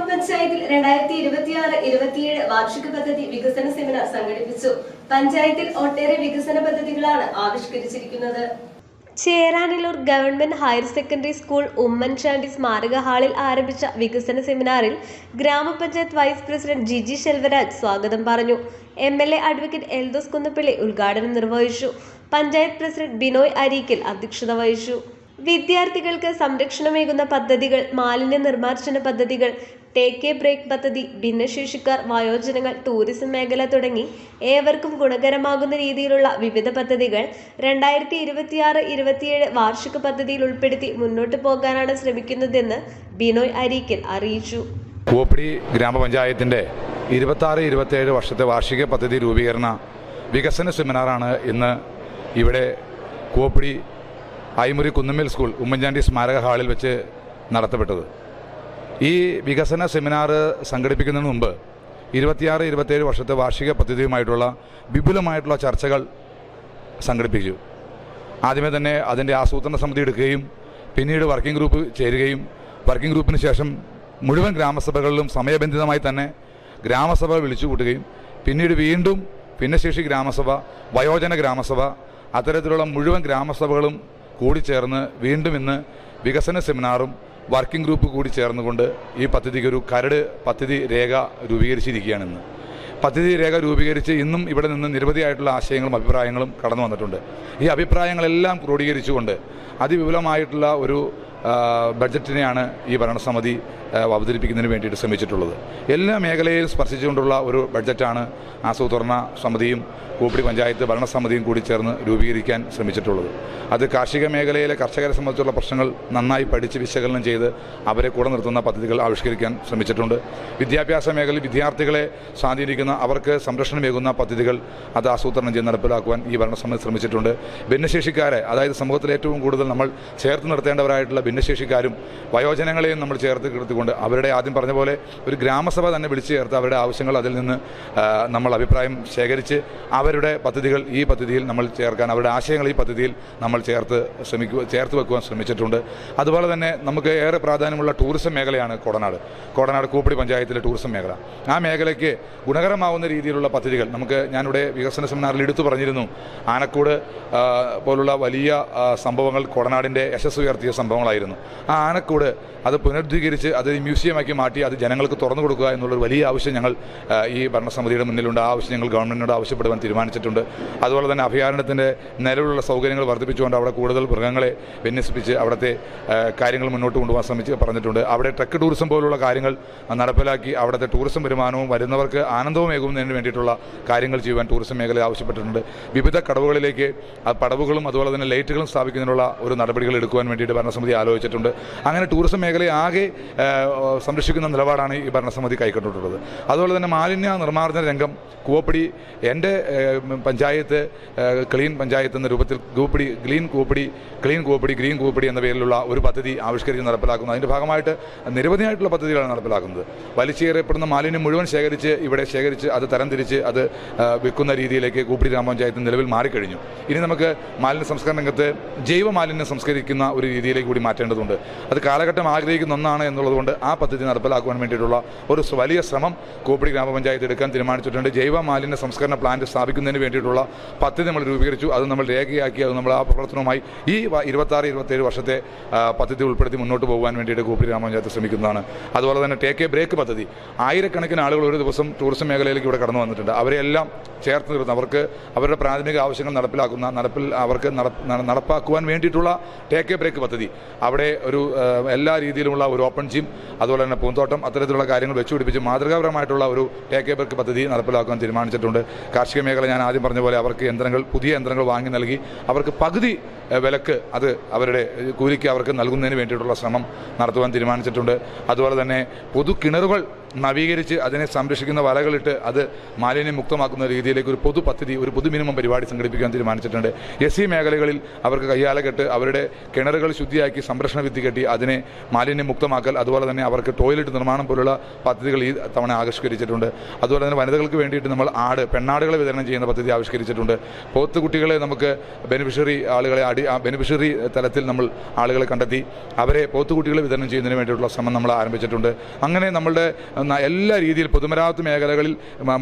ഗ്രാമപഞ്ചായത്തിൽ രണ്ടായിരത്തി ഇരുപത്തിയാറ് ഇരുപത്തിയേഴ് വാർഷിക പദ്ധതി വികസന സെമിനാർ സംഘടിപ്പിച്ചു. പഞ്ചായത്തിൽ ഒട്ടേറെ വികസന പദ്ധതികളാണ് ആവിഷ്കരിച്ചിരിക്കുന്നത്. Cheranallur government higher secondary school Oommen Chandy സ്മാരക ഹാളിൽ ആരംഭിച്ച വികസന സെമിനാറിൽ ഗ്രാമപഞ്ചായത്ത് വൈസ് പ്രസിഡന്റ് ജിജി ശെൽവരാജ് സ്വാഗതം പറഞ്ഞു. M L A advocate Eldhose Kunnappilly ഉദ്ഘാടനം നിർവഹിച്ചു. പഞ്ചായത്ത് പ്രസിഡന്റ് ബിനോയ് അരീക്കൽ അധ്യക്ഷത വഹിച്ചു. വിദ്യാർത്ഥികൾക്ക് സംരക്ഷണമേകുന്ന പദ്ധതികൾ മാലിന്യ നിർമ്മാർജന പദ്ധതികൾ ടേക്ക് എ ബ്രേക്ക് പദ്ധതി ഭിന്നശേഷിക്കാർ വയോജനങ്ങൾ ടൂറിസം മേഖല തുടങ്ങി ഏവർക്കും ഗുണകരമാകുന്ന രീതിയിലുള്ള വിവിധ പദ്ധതികൾ രണ്ടായിരത്തി ഇരുപത്തിയാറ് ഇരുപത്തിയേഴ് വാർഷിക പദ്ധതിയിൽ ഉൾപ്പെടുത്തി മുന്നോട്ടു പോകാനാണ് ശ്രമിക്കുന്നതെന്ന് ബിനോയ് അരീക്കൽ അറിയിച്ചു. കൂവപ്പടി ഗ്രാമപഞ്ചായത്തിന്റെ ഇരുപത്താറ് ഇരുപത്തേഴ് വർഷത്തെ വാർഷിക പദ്ധതി രൂപീകരണ വികസന സെമിനാറാണ് ഇന്ന് ഇവിടെ കൂവപ്പടി ഐമുറി കുന്നുമ്മൽ സ്കൂൾ ഉമ്മൻചാണ്ടി സ്മാരക ഹാളിൽ വെച്ച് നടത്തപ്പെട്ടത്. ഈ വികസന സെമിനാർ സംഘടിപ്പിക്കുന്നതിന് മുമ്പ് ഇരുപത്തിയാറ് ഇരുപത്തേഴ് വർഷത്തെ വാർഷിക പദ്ധതിയുമായിട്ടുള്ള വിപുലമായിട്ടുള്ള ചർച്ചകൾ സംഘടിപ്പിച്ചു. ആദ്യമേ തന്നെ അതിന്റെ ആസൂത്രണ സമിതി എടുക്കുകയും പിന്നീട് വർക്കിംഗ് ഗ്രൂപ്പ് ചേരുകയും വർക്കിംഗ് ഗ്രൂപ്പിന് ശേഷം മുഴുവൻ ഗ്രാമസഭകളിലും സമയബന്ധിതമായി തന്നെ ഗ്രാമസഭ വിളിച്ചു കൂട്ടുകയും പിന്നീട് വീണ്ടും ഭിന്നശേഷി ഗ്രാമസഭ വയോജന ഗ്രാമസഭ അത്തരത്തിലുള്ള മുഴുവൻ ഗ്രാമസഭകളും കൂടിച്ചേർന്ന് വീണ്ടും ഇന്ന് വികസന സെമിനാറും വർക്കിംഗ് ഗ്രൂപ്പ് കൂടി ചേർന്നുകൊണ്ട് ഈ പദ്ധതിക്ക് ഒരു കരട് പദ്ധതി രേഖ രൂപീകരിച്ചിരിക്കുകയാണ് ഇന്ന്. പദ്ധതി രേഖ രൂപീകരിച്ച് ഇന്നും ഇവിടെ നിന്ന് നിരവധിയായിട്ടുള്ള ആശയങ്ങളും അഭിപ്രായങ്ങളും കടന്നു വന്നിട്ടുണ്ട്. ഈ അഭിപ്രായങ്ങളെല്ലാം ക്രോഡീകരിച്ചുകൊണ്ട് അതിവിപുലമായിട്ടുള്ള ഒരു ബഡ്ജറ്റിനെയാണ് ഈ ഭരണസമിതി അവതരിപ്പിക്കുന്നതിന് വേണ്ടിയിട്ട് ശ്രമിച്ചിട്ടുള്ളത്. എല്ലാ മേഖലയിലും സ്പർശിച്ചുകൊണ്ടുള്ള ഒരു ബഡ്ജറ്റാണ് ആസൂത്രണ സമിതിയും കൂപ്പിടി പഞ്ചായത്ത് ഭരണസമിതിയും കൂടി ചേർന്ന് രൂപീകരിക്കാൻ ശ്രമിച്ചിട്ടുള്ളത്. അത് കാർഷിക മേഖലയിലെ കർഷകരെ സംബന്ധിച്ചുള്ള പ്രശ്നങ്ങൾ നന്നായി പഠിച്ച് വിശകലനം ചെയ്ത് അവരെ കൂടെ നിർത്തുന്ന പദ്ധതികൾ ആവിഷ്കരിക്കാൻ ശ്രമിച്ചിട്ടുണ്ട്. വിദ്യാഭ്യാസ മേഖലയിൽ വിദ്യാർത്ഥികളെ സ്വാധീനിക്കുന്ന അവർക്ക് സംരക്ഷണമേകുന്ന പദ്ധതികൾ അത് ആസൂത്രണം ചെയ്ത് നടപ്പിലാക്കുവാൻ ഈ ഭരണസമിതി ശ്രമിച്ചിട്ടുണ്ട്. ഭിന്നശേഷിക്കാരെ അതായത് സമൂഹത്തിൽ ഏറ്റവും കൂടുതൽ നമ്മൾ ചേർത്ത് നിർത്തേണ്ടവരായിട്ടുള്ള ഭിന്നശേഷിക്കാരും വയോജനങ്ങളെയും നമ്മൾ ചേർത്ത് നിർത്തിക്കൊണ്ട് അവരുടെ ആദ്യം പറഞ്ഞ പോലെ ഒരു ഗ്രാമസഭ തന്നെ വിളിച്ചു ചേർത്ത് അവരുടെ ആവശ്യങ്ങൾ അതിൽ നിന്ന് നമ്മൾ അഭിപ്രായം ശേഖരിച്ച് അവരുടെ പദ്ധതികൾ ഈ പദ്ധതിയിൽ നമ്മൾ ചേർക്കാൻ അവരുടെ ആശയങ്ങൾ ഈ പദ്ധതിയിൽ നമ്മൾ ചേർത്ത് ശ്രമിക്കുക ചേർത്ത് വെക്കുവാൻ ശ്രമിച്ചിട്ടുണ്ട്. അതുപോലെ തന്നെ നമുക്ക് ഏറെ പ്രാധാന്യമുള്ള ടൂറിസം മേഖലയാണ് കോടനാട്. കോടനാട് കൂപ്പടി പഞ്ചായത്തിലെ ടൂറിസം മേഖല. ആ മേഖലയ്ക്ക് ഗുണകരമാവുന്ന രീതിയിലുള്ള പദ്ധതികൾ നമുക്ക് ഞാനിവിടെ വികസന സെമിനാറിൽ എടുത്തു പറഞ്ഞിരുന്നു. ആനക്കൂട് പോലുള്ള വലിയ സംഭവങ്ങൾ കോടനാടിന്റെ യശസ് ഉയർത്തിയ സംഭവങ്ങളായിരുന്നു. ആ ആനക്കൂട് അത് പുനരുദ്ധീകരിച്ച് അത് മ്യൂസിയമാക്കി മാറ്റി അത് ജനങ്ങൾക്ക് തുറന്നു കൊടുക്കുക എന്നുള്ളൊരു വലിയ ആവശ്യം ഞങ്ങൾ ഈ ഭരണസമിതിയുടെ മുന്നിലുണ്ട്. ആ ആവശ്യം ഞങ്ങൾ ഗവൺമെന്റിനോട് ആവശ്യപ്പെടുവാൻ തീരുമാനിച്ചിട്ടുണ്ട്. അതുപോലെ തന്നെ അഭയാരണ്യത്തിന്റെ നിലവിലുള്ള സൗകര്യങ്ങൾ വർദ്ധിപ്പിച്ചുകൊണ്ട് അവിടെ കൂടുതൽ മൃഗങ്ങളെ വിന്യസിപ്പിച്ച് അവിടുത്തെ കാര്യങ്ങൾ മുന്നോട്ട് കൊണ്ടുപോകാൻ ശ്രമിച്ച് പറഞ്ഞിട്ടുണ്ട്. അവിടെ ട്രക്ക് ടൂറിസം പോലുള്ള കാര്യങ്ങൾ നടപ്പിലാക്കി അവിടുത്തെ ടൂറിസം വരുമാനവും വരുന്നവർക്ക് ആനന്ദവുമേകുന്നതിന് വേണ്ടിയിട്ടുള്ള കാര്യങ്ങൾ ചെയ്യുവാൻ ടൂറിസം മേഖല ആവശ്യപ്പെട്ടിട്ടുണ്ട്. വിവിധ കടവുകളിലേക്ക് പടവുകളും അതുപോലെ തന്നെ ലൈറ്റുകളും സ്ഥാപിക്കുന്നതിനുള്ള ഒരു നടപടികൾ എടുക്കുവാൻ വേണ്ടിയിട്ട് ഭരണസമിതി ആലോചിച്ചിട്ടുണ്ട്. അങ്ങനെ ടൂറിസം മേഖലയെ ആകെ സംരക്ഷിക്കുന്ന നിലപാടാണ് ഈ ഭരണസമിതി കൈക്കൊണ്ടിട്ടുള്ളത്. അതുപോലെ തന്നെ മാലിന്യ നിർമ്മാർജന രംഗം കൂവപ്പടി എന്റെ പഞ്ചായത്ത് ക്ലീൻ പഞ്ചായത്ത് എന്ന രൂപത്തിൽ Koovappady clean Koovappady clean Koovappady green Koovappady എന്ന പേരിലുള്ള ഒരു പദ്ധതി ആവിഷ്കരിച്ച് നടപ്പിലാക്കുന്നു. അതിന്റെ ഭാഗമായിട്ട് നിരവധിയായിട്ടുള്ള പദ്ധതികളാണ് നടപ്പിലാക്കുന്നത്. വലിച്ചേറപ്പെടുന്ന മാലിന്യം മുഴുവൻ ശേഖരിച്ച് ഇവിടെ ശേഖരിച്ച് അത് തരംതിരിച്ച് അത് വിൽക്കുന്ന രീതിയിലേക്ക് കൂപ്പടി ഗ്രാമപഞ്ചായത്ത് നിലവിൽ മാറിക്കഴിഞ്ഞു. ഇനി നമുക്ക് മാലിന്യ സംസ്കരണ രംഗത്ത് ജൈവ മാലിന്യം സംസ്കരിക്കുന്ന ഒരു രീതിയിലേക്ക് കൂടി മാറ്റേണ്ടതുണ്ട്. അത് കാലഘട്ടം ആഗ്രഹിക്കുന്ന ഒന്നാണ് എന്നുള്ളതുകൊണ്ട് ആ പദ്ധതി നടപ്പിലാക്കുവാൻ വേണ്ടിയിട്ടുള്ള ഒരു വലിയ ശ്രമം കോപ്പിടി ഗ്രാമപഞ്ചായത്ത് എടുക്കാൻ തീരുമാനിച്ചിട്ടുണ്ട്. ജൈവ മാലിന്യ സംസ്കരണ പ്ലാന്റ് സ്ഥാപിക്കുന്നതിന് വേണ്ടിയിട്ടുള്ള പദ്ധതി നമ്മൾ രൂപീകരിച്ചു. അത് നമ്മൾ രേഖയാക്കി അത് നമ്മൾ ആ പ്രവർത്തനവുമായി ഈ ഇരുപത്താറ് ഇരുപത്തേഴ് വർഷത്തെ പദ്ധതി ഉൾപ്പെടുത്തി മുന്നോട്ട് പോകാൻ വേണ്ടിയിട്ട് കോപ്പിടി ഗ്രാമപഞ്ചായത്ത് ശ്രമിക്കുന്നതാണ്. അതുപോലെ തന്നെ ടേക്ക് എ ബ്രേക്ക് പദ്ധതി. ആയിരക്കണക്കിന് ആളുകൾ ഒരു ദിവസം ടൂറിസം മേഖലയിലേക്ക് ഇവിടെ കടന്നു വന്നിട്ടുണ്ട്. അവരെല്ലാം ചേർത്ത് നിർത്തുന്ന. അവർക്ക് അവരുടെ പ്രാഥമിക ആവശ്യങ്ങൾ നടപ്പിലാക്കുന്ന നടപ്പിൽ അവർക്ക് നട- നട- നടപ്പാക്കുവാൻ വേണ്ടിയിട്ടുള്ള ടേക്ക് എ ബ്രേക്ക് പദ്ധതി. അവിടെ ഒരു എല്ലാ രീതിയിലുമുള്ള ഒരു ഓപ്പൺ ജിം അതുപോലെ തന്നെ പൂന്തോട്ടം അത്തരത്തിലുള്ള കാര്യങ്ങൾ വെച്ചുപിടിപ്പിച്ച് മാതൃകാപരമായിട്ടുള്ള ഒരു ടേക്ക് ബർക്ക് പദ്ധതി നടപ്പിലാക്കാൻ തീരുമാനിച്ചിട്ടുണ്ട്. കാർഷിക മേഖല ഞാൻ ആദ്യം പറഞ്ഞ പോലെ അവർക്ക് യന്ത്രങ്ങൾ പുതിയ യന്ത്രങ്ങൾ വാങ്ങി നൽകി. അവർക്ക് പകുതി വിലക്ക് അത് അവരുടെ കൂലിക്ക് അവർക്ക് നൽകുന്നതിന് വേണ്ടിയിട്ടുള്ള ശ്രമം നടത്തുവാൻ തീരുമാനിച്ചിട്ടുണ്ട്. അതുപോലെ തന്നെ പൊതു കിണറുകൾ നവീകരിച്ച് അതിനെ സംരക്ഷിക്കുന്ന വലകളിട്ട് അത് മാലിന്യം മുക്തമാക്കുന്ന രീതിയിലേക്ക് ഒരു പൊതു പദ്ധതി ഒരു പൊതു മിനിമം പരിപാടി സംഘടിപ്പിക്കാൻ തീരുമാനിച്ചിട്ടുണ്ട്. എസ് സി മേഖലകളിൽ അവർക്ക് കയ്യാല കെട്ട് അവരുടെ കിണറുകൾ ശുദ്ധിയാക്കി സംരക്ഷണ വിദ്യ കെട്ടി അതിനെ മാലിന്യം മുക്തമാക്കൽ അതുപോലെ തന്നെ അവർക്ക് ടോയ്ലറ്റ് നിർമ്മാണം പോലുള്ള പദ്ധതികൾ ഈ തവണ ആവിഷ്കരിച്ചിട്ടുണ്ട്. അതുപോലെ തന്നെ വനിതകൾക്ക് വേണ്ടിയിട്ട് നമ്മൾ ആട് പെണ്ണാടുകളെ വിതരണം ചെയ്യുന്ന പദ്ധതി ആവിഷ്കരിച്ചിട്ടുണ്ട്. പോത്ത് കുട്ടികളെ നമുക്ക് ബെനിഫിഷ്യറി ആളുകളെ അടി അടി ബെനിഫിഷ്യറി തലത്തിൽ നമ്മൾ ആളുകളെ കണ്ടെത്തി അവരെ പോത്തുകുട്ടികൾ വിതരണം ചെയ്യുന്നതിന് വേണ്ടിയിട്ടുള്ള ശ്രമം നമ്മൾ ആരംഭിച്ചിട്ടുണ്ട്. അങ്ങനെ നമ്മളുടെ എല്ലാ രീതിയിൽ പൊതുമരാമത്ത് മേഖലകളിൽ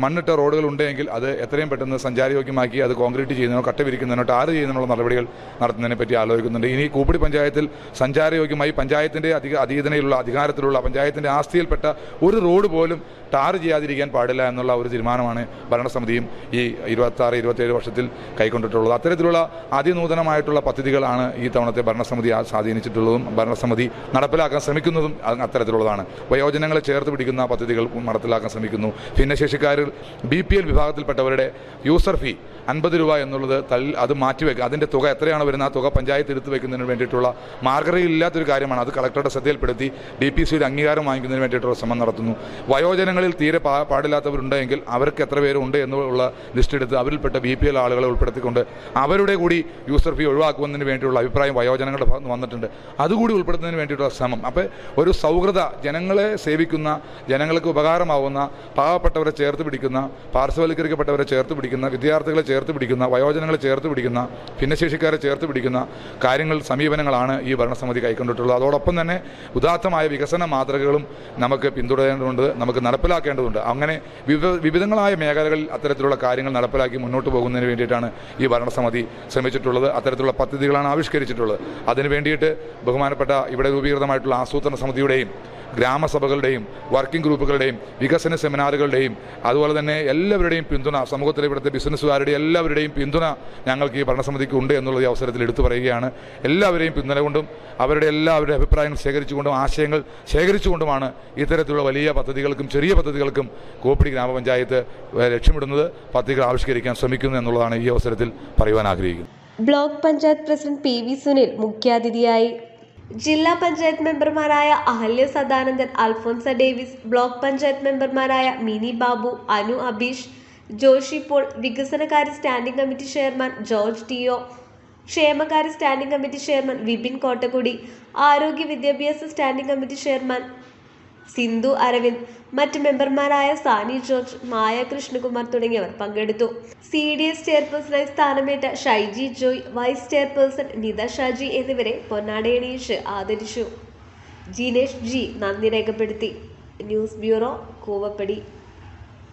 മണ്ണിട്ട റോഡുകൾ ഉണ്ടെങ്കിൽ അത് എത്രയും പെട്ടെന്ന് സഞ്ചാരയോഗ്യമാക്കി അത് കോൺക്രീറ്റ് ചെയ്യുന്നതിനോ കട്ട വിരിക്കുന്നതിനോ ടാർ ചെയ്യുന്നതിനുള്ള നടപടികൾ നടത്തുന്നതിനെ പറ്റി ആലോചിക്കുന്നുണ്ട്. ഇനി കൂപ്പിടി പഞ്ചായത്തിൽ സഞ്ചാരയോഗ്യമായി പഞ്ചായത്തിന്റെ അധിക അധീനതയിലുള്ള അധികാരത്തിലുള്ള പഞ്ചായത്തിന്റെ ആസ്തിയിൽപ്പെട്ട ഒരു റോഡ് പോലും ടാർ ചെയ്യാതിരിക്കാൻ പാടില്ല എന്നുള്ള ഒരു തീരുമാനമാണ് ഭരണസമിതിയും ഈ ഇരുപത്തി ആറ് ഇരുപത്തേഴ് വർഷത്തിൽ കൈക്കൊണ്ടിട്ടുള്ളത്. അത്തരത്തിലുള്ള അതിനൂതനമായിട്ടുള്ള പദ്ധതികളാണ് ഈ തവണത്തെ ഭരണസമിതി സ്വാധീനിച്ചിട്ടുള്ളതും ഭരണസമിതി നടപ്പിലാക്കാൻ ശ്രമിക്കുന്നതും അത് അത്തരത്തിലുള്ളതാണ്. വയോജനങ്ങളെ ചേർത്ത് പിടിക്കുന്ന പദ്ധതികൾ നടപ്പിലാക്കാൻ ശ്രമിക്കുന്നു. ഭിന്നശേഷിക്കാരിൽ ബി വിഭാഗത്തിൽപ്പെട്ടവരുടെ യൂസർ ഫീ അൻപത് രൂപ എന്നുള്ളത് തള്ളി അത് മാറ്റിവെക്കുക അതിന്റെ തുക എത്രയാണ് വരുന്നത് ആ തുക പഞ്ചായത്ത് എടുത്തു വെക്കുന്നതിന് വേണ്ടിയിട്ടുള്ള മാർഗരയില്ലാത്തൊരു കാര്യമാണ്. അത് കളക്ടറുടെ ശ്രദ്ധയിൽപ്പെടുത്തി ഡി പി സിയുടെ അംഗീകാരം വാങ്ങിക്കുന്നതിന് വേണ്ടിയിട്ടുള്ള ശ്രമം നടത്തുന്നു. വയോജനങ്ങളിൽ തീരെ പാ പാടില്ലാത്തവരുണ്ടെങ്കിൽ അവർക്ക് എത്ര പേരുണ്ട് എന്നുള്ള ലിസ്റ്റ് എടുത്ത് അവരിൽപ്പെട്ട ബി പി എൽ ആളുകളെ ഉൾപ്പെടുത്തിക്കൊണ്ട് അവരുടെ കൂടി യൂസർ ഫീ ഒഴിവാക്കുന്നതിന് വേണ്ടിയുള്ള അഭിപ്രായം വയോജനങ്ങളുടെ ഭാഗത്ത് വന്നിട്ടുണ്ട്. അതുകൂടി ഉൾപ്പെടുത്തുന്നതിന് വേണ്ടിയിട്ടുള്ള ശ്രമം. അപ്പോൾ ഒരു സൗഹൃദ ജനങ്ങളെ സേവിക്കുന്ന ജനങ്ങൾക്ക് ഉപകാരമാവുന്ന പാവപ്പെട്ടവരെ ചേർത്ത് പിടിക്കുന്ന പാർശ്വവൽക്കരിക്കപ്പെട്ടവരെ ചേർത്ത് പിടിക്കുന്ന വിദ്യാർത്ഥികളെ ചേർത്ത് പിടിക്കുന്ന വയോജനങ്ങളെ ചേർത്ത് പിടിക്കുന്ന ഭിന്നശേഷിക്കാരെ ചേർത്ത് പിടിക്കുന്ന കാര്യങ്ങൾ സമീപനങ്ങളാണ് ഈ ഭരണസമിതി കൈക്കൊണ്ടിട്ടുള്ളത്. അതോടൊപ്പം തന്നെ ഉദാത്തമായ വികസന മാതൃകകളും നമുക്ക് പിന്തുടരേണ്ടതുണ്ട് നമുക്ക് നടപ്പിലാക്കേണ്ടതുണ്ട്. അങ്ങനെ വിവിധങ്ങളായ മേഖലകളിൽ അത്തരത്തിലുള്ള കാര്യങ്ങൾ നടപ്പിലാക്കി മുന്നോട്ട് പോകുന്നതിന് വേണ്ടിയിട്ടാണ് ഈ ഭരണസമിതി ശ്രമിച്ചിട്ടുള്ളത്. അത്തരത്തിലുള്ള പദ്ധതികളാണ് ആവിഷ്കരിച്ചിട്ടുള്ളത്. അതിന് വേണ്ടിയിട്ട് ബഹുമാനപ്പെട്ട ഇവിടെ രൂപീകൃതമായിട്ടുള്ള ആസൂത്രണ സമിതിയുടെയും ഗ്രാമസഭകളുടെയും വർക്കിംഗ് ഗ്രൂപ്പുകളുടെയും വികസന സെമിനാറുകളുടെയും അതുപോലെ തന്നെ എല്ലാവരുടെയും പിന്തുണ സമൂഹത്തിലെ ഇവിടുത്തെ ബിസിനസ്സുകാരുടെ എല്ലാവരുടെയും പിന്തുണ ഞങ്ങൾക്ക് ഈ ഭരണസമിതിക്ക് ഉണ്ട് എന്നുള്ള ഈ അവസരത്തിൽ എടുത്തു പറയുകയാണ്. എല്ലാവരെയും പിന്തുണ കൊണ്ടും അവരുടെ എല്ലാവരുടെ അഭിപ്രായങ്ങൾ ശേഖരിച്ചുകൊണ്ടും ആശയങ്ങൾ ശേഖരിച്ചുകൊണ്ടുമാണ് ഇത്തരത്തിലുള്ള വലിയ പദ്ധതികൾക്കും ചെറിയ പദ്ധതികൾക്കും കോപ്പിടി ഗ്രാമപഞ്ചായത്ത് ലക്ഷ്യമിടുന്നത്. പദ്ധതികൾ ആവിഷ്കരിക്കാൻ ശ്രമിക്കുന്നു എന്നുള്ളതാണ് ഈ അവസരത്തിൽ പറയുവാൻ ആഗ്രഹിക്കുന്നത്. Block panchayat president P V Sunil മുഖ്യാതിഥിയായി ജില്ലാ പഞ്ചായത്ത് മെമ്പർമാരായ അഹല്യ സദാനന്ദൻ അൽഫോൻസ ഡേവിസ് ബ്ലോക്ക് പഞ്ചായത്ത് മെമ്പർമാരായ മിനി ബാബു അനു അബീഷ് ജോഷി പോൾ വികസനകാര്യ standing committee chairman George T O ക്ഷേമകാര്യ standing committee chairman Vipin Kottakkudi ആരോഗ്യ വിദ്യാഭ്യാസ standing committee chairman Sindhu Aravind മറ്റ് മെമ്പർമാരായ സാനി ജോർജ് മായ കൃഷ്ണകുമാർ തുടങ്ങിയവർ പങ്കെടുത്തു. സി ഡി എസ് ചെയർപേഴ്സണായി സ്ഥാനമേറ്റ ഷൈജി ജോയ് വൈസ് ചെയർപേഴ്സൺ നിത ഷാജി എന്നിവരെ പൊന്നാടയണിയിച്ച് ആദരിച്ചു. ജിനേഷ് ജി നന്ദി രേഖപ്പെടുത്തി. News bureau Koovappady.